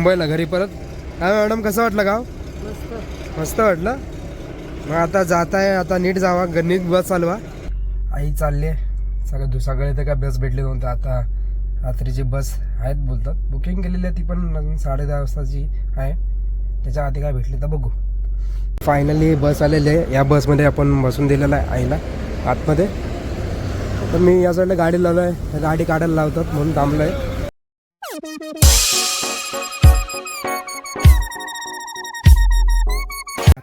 मुंबईला घरी परत. काय मॅडम कसं वाटलं गाव? मस्त. मस्त वाटलं? मग आता जात आहे आता नीट जावा ग- नीट बस चालवा. आई चालली सगळं दु- सगळे तर काय बस भेटली नव्हतं. आता रात्रीची बस आहेत बोलतात. बुकिंग केलेली आहे ती पण अजून साडे दहा वाजताची आहे. त्याच्या आधी काय भेटली तर बघू. फायनली बस आलेली आहे. या बसमध्ये आपण बसून दिलेलं आहे आईला आतमध्ये. तर मी या साईडला गाडी लावलो आहे गाडी काढायला लावतात म्हणून थांबलो आहे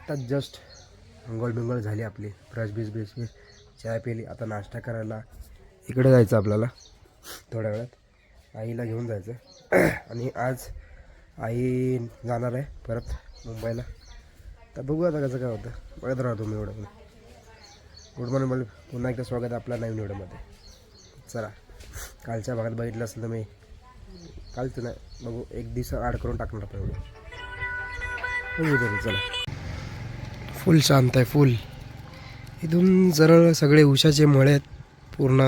आता जस्ट अंघोळ बिंगोळ झाली आपली. ब्रश बीस बीस बीस चाय पिली. आता नाश्ता करायला इकडे जायचं आपल्याला थोड्या वेळात. आईला घेऊन जायचं. आणि आज आई जाणार आहे परत मुंबईला. तर बघू आता कसं काय होतं. बघत राहतो मी एवढं. गुड मॉर्निंग मला पुन्हा एकदा स्वागत आहे आपल्या नवीन व्हिडिओमध्ये. चला कालच्या भागात बघितलं असेल तर मी कालचं नाही बघू. एक दिवस आड करून टाकणार आपण एवढं. बघू चला. फुल शांत आहे फुल. इथून सरळ सगळे उशाचे मळे आहेत पूर्ण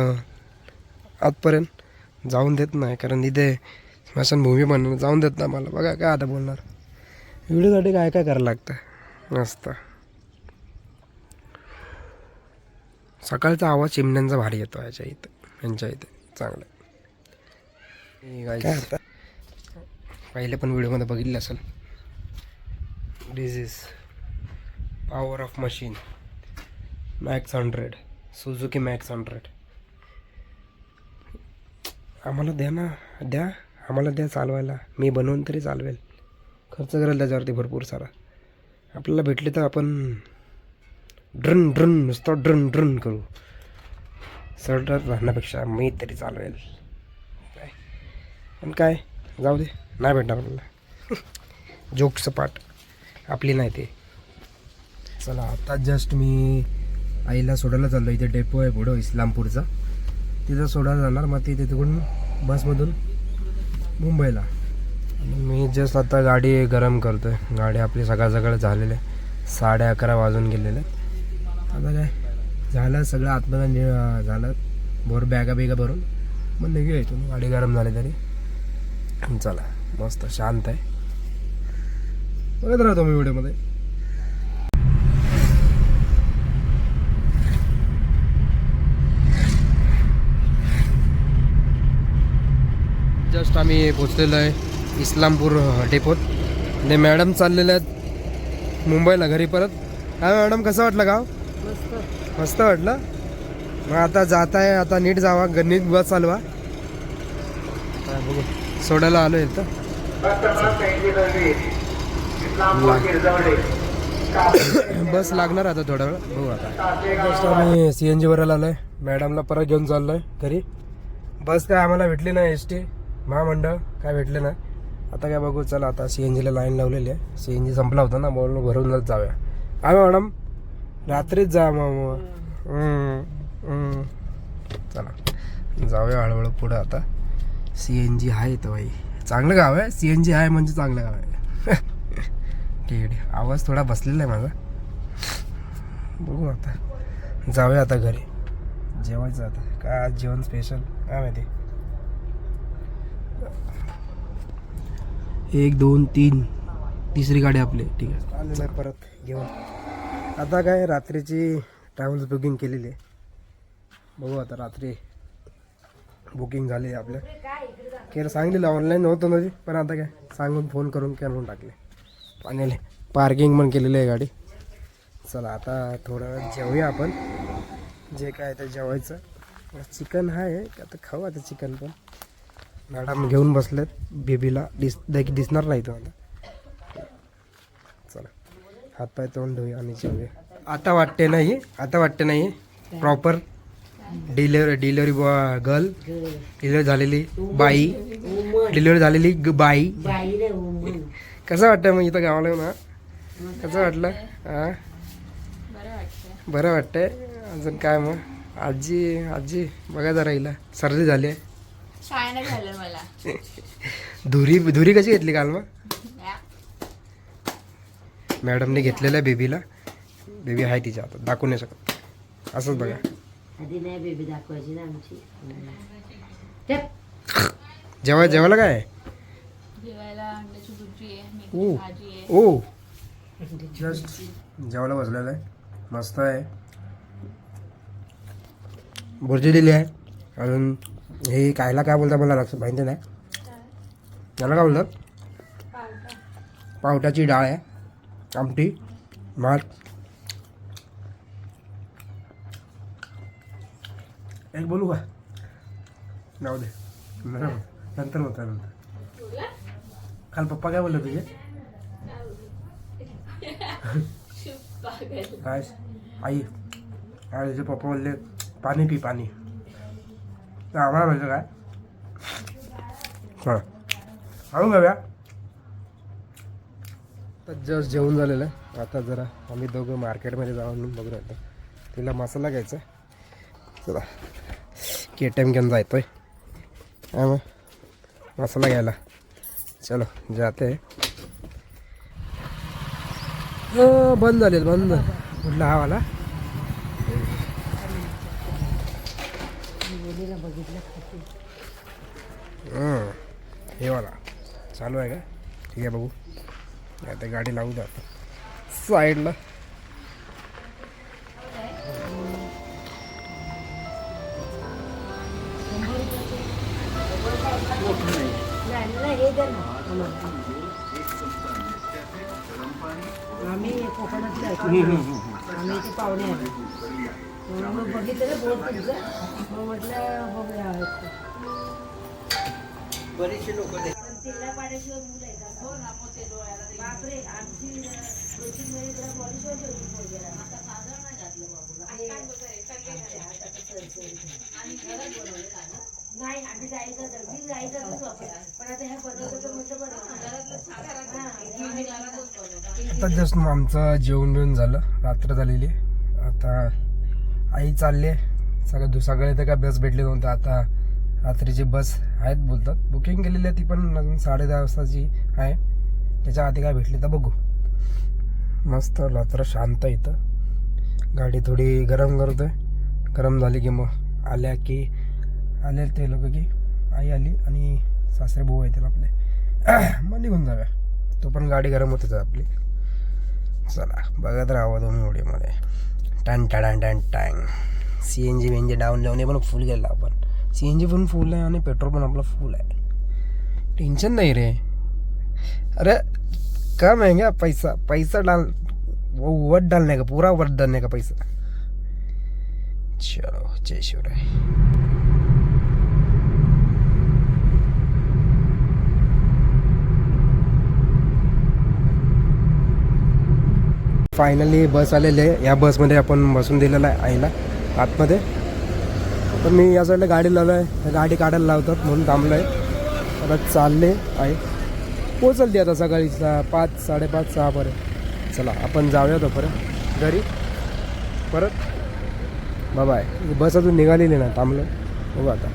आतपर्यंत. जाऊन देत नाही कारण इथे स्मशानभूमी पण जाऊन देत नाही मला. बघा काय आता बोलणार. व्हिडिओसाठी काय काय करायला लागतं? मस्त. सकाळचा आवाज चिमण्यांचा भारी येतो याच्या इथं यांच्या इथे. चांगलं. पहिले पण व्हिडिओमध्ये बघितलं असेल. Disease power of machine max hundred Suzuki max hundred आम्हाला द्या ना द्या. आम्हाला द्या चालवायला. मी बनवून तरी चालवेल. खर्च करेल त्याच्यावरती भरपूर सारा. आपल्याला भेटले तर आपण ड्रन ड्रन नुसतं ड्रन ड्रन करू. सरळ राहण्यापेक्षा मी तरी चालवेल. काय पण काय? जाऊ दे. नाही भेटणार आपल्याला. जोक पाठ. आपली नाही ते. चला आता जस्ट मी आईला सोडायला चाललो इथे डेपो आहे पुढं इस्लामपूरचा. तिथं सोडायला जाणार. मग ती तिथून बसमधून मुंबईला. मी जस्ट आता गाडी गरम करतो आहे गाडी आपली सकाळ सकाळ झालेली आहे. साडे अकरा वाजून गेलेले आता काय? झालं सगळं. आतमध्ये नि- झालं. भर बॅगा बिगा भरून. मग निघूया इथून. गाडी गरम झाली तरी. चला मस्त शांत आहे. बघत राहतो मी व्हिडिओमध्ये जस्ट आम्ही पोचलेलो आहे इस्लामपूर डेपोत ते मॅडम चाललेले आहेत मुंबईला घरी परत. काय मॅडम कसं वाटलं गाव? मस्त. वाटलं? मग आता जात आहे आता नीट जावा ग- नीट बस चालवा बघू. सोडायला आलो इथं. बस लागणार आता थोडा वेळ. बघू आता. आम्ही सी एन जी वरायला आलोय. मॅडमला परत घेऊन चाललोय घरी. बस काय आम्हाला भेटली नाही एस टी महामंडळ काय भेटले ना आता काय बघू चला आता सी एन जीला लाईन लावलेली आहे. सी एन जी संपला होता ना म्हणून भरूनच जाऊया. काय मॅडम. रात्रीच जा मग. चला. जाऊया हळूहळू पुढं आता. सी एन जी आहे तर बाई. चांगलं गाव आहे. सी एन जी आहे म्हणजे चांगलं गाव आहे. ठीक आहे ठीक आहे. आवाज थोडा बसलेला आहे माझा. बघू आता. जाऊया आता घरी. जेवायचं आता. काय जेवण स्पेशल काय माहिती. एक दोन तीन. तिसरी गाडी आपली ठीक आहे. आलेलं आहे परत घेऊन. आता काय रात्रीची ट्रॅव्हल्स बुकिंग केलेली आहे. बघू आता रात्री बुकिंग झाली आहे आपल्या. केलं सांगलेलं ऑनलाईन नव्हतं नव्हती पण आता काय सांगून फोन करून करून टाकले. पाण्याले. पार्किंग पण केलेली आहे गाडी. चला आता थोडं जेवूया आपण. जे काय ते जेवायचं. चिकन आहे आता खाऊ आता चिकन पण. मॅडम घेऊन बसलेत. बेबीला दिस देखील दिसणार नाही तो आता. चला. हातपाय तोंड धुया आणि जेवूया. आता वाटते नाही आता वाटते नाही. Proper delivery delivery boy girl delivery झालेली बाई. डिलिव्हरी झालेली ग- बाई. कसं वाटतं मग इथं गावाला येऊन हा? कसं वाटलं? हा? बरं वाटतंय. अजून काय मग? आजी आजी बघा जरा हिला. सर्दी झाली आहे. झालं मला. धुरी धुरी कशी घेतली काल मग? मॅडमने घेतलेलं आहे बेबीला. बेबी आहे तिच्या हातात. दाखवू नाही शकत. असंच बघा. आधी नाही बेबी दाखवायची ना आमची. ते जेव्हा जेवायला काय आहे? जेवायला अंड्याची भुर्जी आहे ओ. मेथीची भाजी आहे. ओ. जस्ट जेवायला बसलेलं आहे. मस्त आहे. भुर्जी दिली आहे. अजून हे कायला काय बोलतात मला लक्ष माहिती नाही. त्याला काय बोलतात? पावट्याची डाळ आहे. आमटी भात. एक बोलू का? जाऊ दे. नंतर होता नंतर. काल पप्पा काय बोलले तुझे? काय? आई. काय तुझे पप्पा बोलले पाणी पी पाणी. तर आम्हाला काय? हां आणून घेऊया तर जस्ट जेवण झालेलं आहे. आता जरा आम्ही दोघं मार्केटमध्ये जाऊन बघून येतो. तिला मसाला घ्यायचा आहे. चला. के टी एम घेऊन जायतोय हा मग. मसाला घ्यायला. चलो जाते. हो बंद झाले बंद. कुठला हा वाला? बघितलं हे वाला. चालू आहे का? ठीक आहे बघू. आता गाडी लावू द्या साईडला. आम्ही कोकणातले आम्ही इथे पाहुणे आहे. मग बघितलं बोल तुमचं मग म्हटलं बघूया तिला पाण्याशिवाय मुलं येतात हो ना डोळ्याला बापरे आमची ठेवली पोरग्याला. आता काजळ नाही घातलं बाबूला. आणि आमच्या हाताचं सरसरी. नाही आम्ही जायचं तर मी जायचं तसं वापर पण आता ह्या बनवलं तर म्हटलं बरं. हा, आता जस्ट आमचं जेवण बिवून झालं रात्र झालेली. आता आई चालली सगळं दु सगळे तर काय बस भेटली नव्हतं. आता रात्रीची बस आहेत बोलतात. बुकिंग केलेली आहे ती पण अजून साडे दहा वाजताची आहे. त्याच्या आधी काय भेटली तर बघू. मस्त रात्र शांत इथं. गाडी थोडी गरम करतोय. गरम झाली की मग आल्या की आले ते लोक की आई आली आणि सासरे भाऊ येतील आपले. मग निघून जाव्या तो पण गाडी गरम होतेच आपली. चला बघत राहावं दोन व्हिडिओमध्ये. टन टन टन. टँग सी एन जी वेन जी डाऊन लावून पण फुल गेला आपण. सी एन जी पण फुल आहे आणि पेट्रोल पण आपलं फुल आहे. टेन्शन नाही रे. अरे कम है क्या पैसा पैसा डाल वो वट डालने का पूरा वट डालने का पैसा? चलो जय शिवराय. फायनली बस आलेली आहे. या बसमध्ये आपण बसून दिलेला आहे आईला आतमध्ये. तर मी या साईडला गाडी लावलं आहे गाडी काढायला लावतात म्हणून थांबलो आहे आता चालले आहे पोचल ती आता सकाळी सहा पाच साडेपाच सहापर्यंत. चला आपण जाऊया तोपर्यंत. घरी. परत. बाय बस अजून निघालेली ना थांबलो बघू आता.